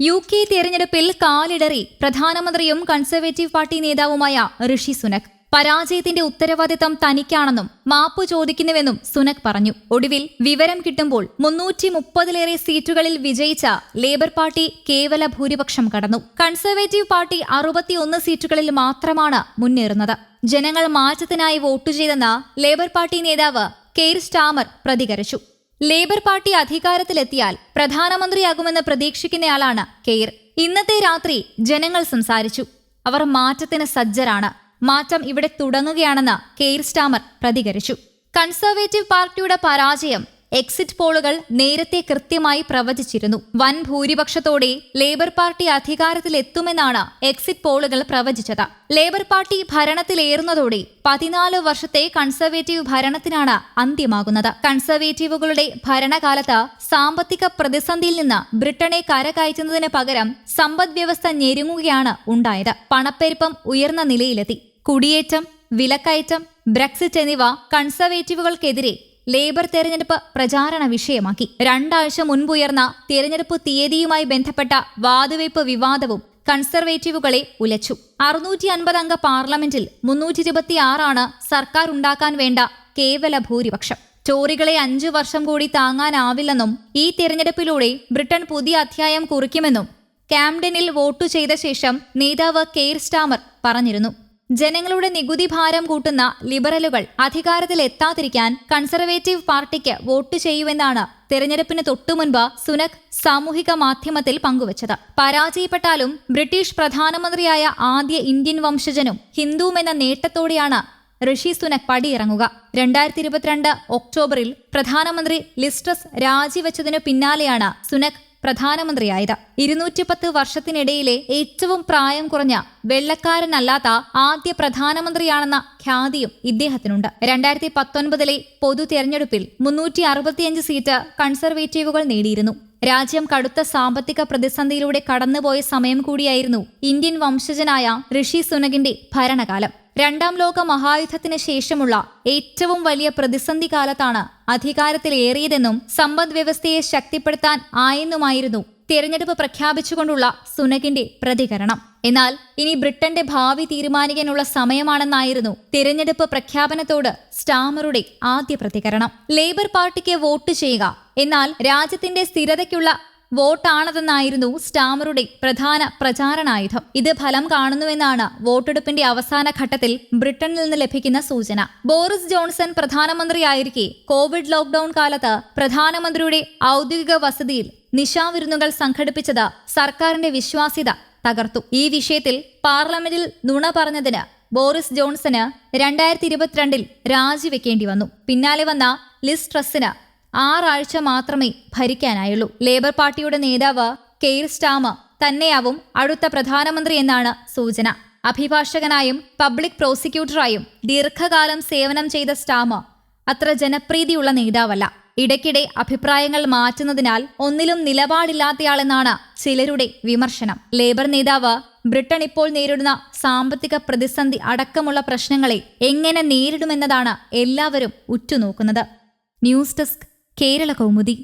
U K തെരഞ്ഞെടുപ്പിൽ കാലിടറി പ്രധാനമന്ത്രിയും conservative party നേതാവുമായ ഋഷി സുനക്. പരാജയത്തിന്റെ ഉത്തരവാദിത്തം തനിക്കാണെന്നും മാപ്പ് ചോദിക്കുന്നുവെന്നും സുനക് പറഞ്ഞു. ഒടുവിൽ വിവരം കിട്ടുമ്പോൾ മുന്നൂറ്റി മുപ്പതിലേറെ സീറ്റുകളിൽ വിജയിച്ച ലേബർ പാർട്ടി കേവല ഭൂരിപക്ഷം കടന്നു. കൺസർവേറ്റീവ് പാർട്ടി അറുപത്തിയൊന്ന് സീറ്റുകളിൽ മാത്രമാണ് മുന്നേറുന്നത്. ജനങ്ങൾ മാറ്റത്തിനായി വോട്ടു ചെയ്തെന്ന ലേബർ പാർട്ടി നേതാവ് കെയർ സ്റ്റാമർ പ്രതികരിച്ചു. ലേബർ പാർട്ടി അധികാരത്തിലെത്തിയാൽ പ്രധാനമന്ത്രിയാകുമെന്ന് പ്രതീക്ഷിക്കുന്നയാളാണ് കെയർ. ഇന്നത്തെ രാത്രി ജനങ്ങൾ സംസാരിച്ചു. അവർ മാറ്റത്തിന് സജ്ജരാണ്. മാറ്റം ഇവിടെ തുടങ്ങുകയാണെന്ന് കെയർ സ്റ്റാമർ പ്രതികരിച്ചു. കൺസർവേറ്റീവ് പാർട്ടിയുടെ പരാജയം എക്സിറ്റ് പോളുകൾ നേരത്തെ കൃത്യമായി പ്രവചിച്ചിരുന്നു. വൻ ഭൂരിപക്ഷത്തോടെ ലേബർ പാർട്ടി അധികാരത്തിലെത്തുമെന്നാണ് എക്സിറ്റ് പോളുകൾ പ്രവചിച്ചത്. ലേബർ പാർട്ടി ഭരണത്തിലേറുന്നതോടെ പതിനാല് വർഷത്തെ കൺസർവേറ്റീവ് ഭരണത്തിനാണ് അന്ത്യമാകുന്നത്. കൺസർവേറ്റീവുകളുടെ ഭരണകാലത്ത് സാമ്പത്തിക പ്രതിസന്ധിയിൽ നിന്ന് ബ്രിട്ടനെ കരകയറ്റുന്നതിന് പകരം സമ്പദ്വ്യവസ്ഥ ഞെരുങ്ങുകയാണ് ഉണ്ടായത്. പണപ്പെരുപ്പം ഉയർന്ന നിലയിലെത്തി. കുടിയേറ്റം വിലക്കയറ്റം ബ്രക്സിറ്റ് എന്നിവ കൺസർവേറ്റീവുകൾക്കെതിരെ ലേബർ തെരഞ്ഞെടുപ്പ് പ്രചാരണ വിഷയമാക്കി. രണ്ടാഴ്ച മുൻപുയർന്ന തെരഞ്ഞെടുപ്പ് തീയതിയുമായി ബന്ധപ്പെട്ട വാതുവയ്പ് വിവാദവും കൺസർവേറ്റീവുകളെ ഉലച്ചു. അറുന്നൂറ്റി അൻപത് അംഗ പാർലമെന്റിൽ മുന്നൂറ്റി ഇരുപത്തിയാറാണ് സർക്കാർ ഉണ്ടാക്കാൻ വേണ്ട കേവല ഭൂരിപക്ഷം. ടോറികളെ അഞ്ചു വർഷം കൂടി താങ്ങാനാവില്ലെന്നും ഈ തിരഞ്ഞെടുപ്പിലൂടെ ബ്രിട്ടൻ പുതിയ അധ്യായം കുറിക്കുമെന്നും കാംഡനിൽ വോട്ടു ചെയ്ത ശേഷം നേതാവ് കെയർ സ്റ്റാമർ പറഞ്ഞിരുന്നു. ജനങ്ങളുടെ നികുതി ഭാരം കൂട്ടുന്ന ലിബറലുകൾ അധികാരത്തിൽ എത്താതിരിക്കാൻ കൺസർവേറ്റീവ് പാർട്ടിക്ക് വോട്ട് ചെയ്യുമെന്നാണ് തെരഞ്ഞെടുപ്പിന് തൊട്ടുമുൻപ് സുനക് സാമൂഹിക മാധ്യമത്തിൽ പങ്കുവച്ചത്. പരാജയപ്പെട്ടാലും ബ്രിട്ടീഷ് പ്രധാനമന്ത്രിയായ ആദ്യ ഇന്ത്യൻ വംശജനും ഹിന്ദുവുമെന്ന നേട്ടത്തോടെയാണ് ഋഷി സുനക് പടിയിറങ്ങുക. രണ്ടായിരത്തി ഇരുപത്തിരണ്ട് ഒക്ടോബറിൽ പ്രധാനമന്ത്രി ലിസ്ട്രസ് രാജിവെച്ചതിനു പിന്നാലെയാണ് സുനക് പ്രധാനമന്ത്രിയായത്. ഇരുന്നൂറ്റി പത്ത് വർഷത്തിനിടയിലെ ഏറ്റവും പ്രായം കുറഞ്ഞ വെള്ളക്കാരനല്ലാത്ത ആദ്യ പ്രധാനമന്ത്രിയാണെന്ന ഖ്യാതിയും ഇദ്ദേഹത്തിനുണ്ട്. രണ്ടായിരത്തി പത്തൊൻപതിലെ പൊതു തെരഞ്ഞെടുപ്പിൽ മുന്നൂറ്റി അറുപത്തിയഞ്ച് സീറ്റ് കൺസർവേറ്റീവുകൾ നേടിയിരുന്നു. രാജ്യം കടുത്ത സാമ്പത്തിക പ്രതിസന്ധിയിലൂടെ കടന്നുപോയ സമയം കൂടിയായിരുന്നു ഇന്ത്യൻ വംശജനായ ഋഷി സുനകിന്റെ ഭരണകാലം. രണ്ടാം ലോക മഹായുദ്ധത്തിന് ശേഷമുള്ള ഏറ്റവും വലിയ പ്രതിസന്ധി കാലത്താണ് അധികാരത്തിലേറിയതെന്നും സമ്പദ് വ്യവസ്ഥയെ ശക്തിപ്പെടുത്താൻ ആയെന്നുമായിരുന്നു തിരഞ്ഞെടുപ്പ് പ്രഖ്യാപിച്ചുകൊണ്ടുള്ള സുനകിന്റെ പ്രതികരണം. എന്നാൽ ഇനി ബ്രിട്ടന്റെ ഭാവി തീരുമാനിക്കാനുള്ള സമയമാണെന്നായിരുന്നു തിരഞ്ഞെടുപ്പ് പ്രഖ്യാപനത്തോട് സ്റ്റാമറുടെ ആദ്യ പ്രതികരണം. ലേബർ പാർട്ടിക്ക് വോട്ട് ചെയ്യുക. എന്നാൽ രാജ്യത്തിന്റെ സ്ഥിരതയ്ക്കുള്ള വോട്ടാണതെന്നായിരുന്നു സ്റ്റാമറുടെ പ്രധാന പ്രചാരണായുധം. ഇത് ഫലം കാണുന്നുവെന്നാണ് വോട്ടെടുപ്പിന്റെ അവസാന ഘട്ടത്തിൽ ബ്രിട്ടനിൽ നിന്ന് ലഭിക്കുന്ന സൂചന. ബോറിസ് ജോൺസൺ പ്രധാനമന്ത്രിയായിരിക്കെ കോവിഡ് ലോക്ഡൌൺ കാലത്ത് പ്രധാനമന്ത്രിയുടെ ഔദ്യോഗിക വസതിയിൽ നിശാവിരുന്നുകൾ സംഘടിപ്പിച്ചത് സർക്കാരിന്റെ വിശ്വാസ്യത തകർത്തു. ഈ വിഷയത്തിൽ പാർലമെന്റിൽ നുണ പറഞ്ഞതിന് ബോറിസ് ജോൺസന് രണ്ടായിരത്തി ഇരുപത്തിരണ്ടിൽ രാജിവെക്കേണ്ടി വന്നു. പിന്നാലെ വന്ന ലിസ് ട്രസിന് ആറാഴ്ച മാത്രമേ ഭരിക്കാനായുള്ളൂ. ലേബർ പാർട്ടിയുടെ നേതാവ് കെയർ സ്റ്റാമ തന്നെയാവും അടുത്ത പ്രധാനമന്ത്രി എന്നാണ് സൂചന. അഭിഭാഷകനായും പബ്ലിക് പ്രോസിക്യൂട്ടറായും ദീർഘകാലം സേവനം ചെയ്ത സ്റ്റാമ അത്ര ജനപ്രീതിയുള്ള നേതാവല്ല. ഇടയ്ക്കിടെ അഭിപ്രായങ്ങൾ മാറ്റുന്നതിനാൽ ഒന്നിലും നിലപാടില്ലാത്തയാളെന്നാണ് ചിലരുടെ വിമർശനം. ലേബർ നേതാവ് ബ്രിട്ടൻ ഇപ്പോൾ നേരിടുന്ന സാമ്പത്തിക പ്രതിസന്ധി അടക്കമുള്ള പ്രശ്നങ്ങളെ എങ്ങനെ നേരിടുമെന്നതാണ് എല്ലാവരും ഉറ്റുനോക്കുന്നത്. News desk Kerala Kaumudi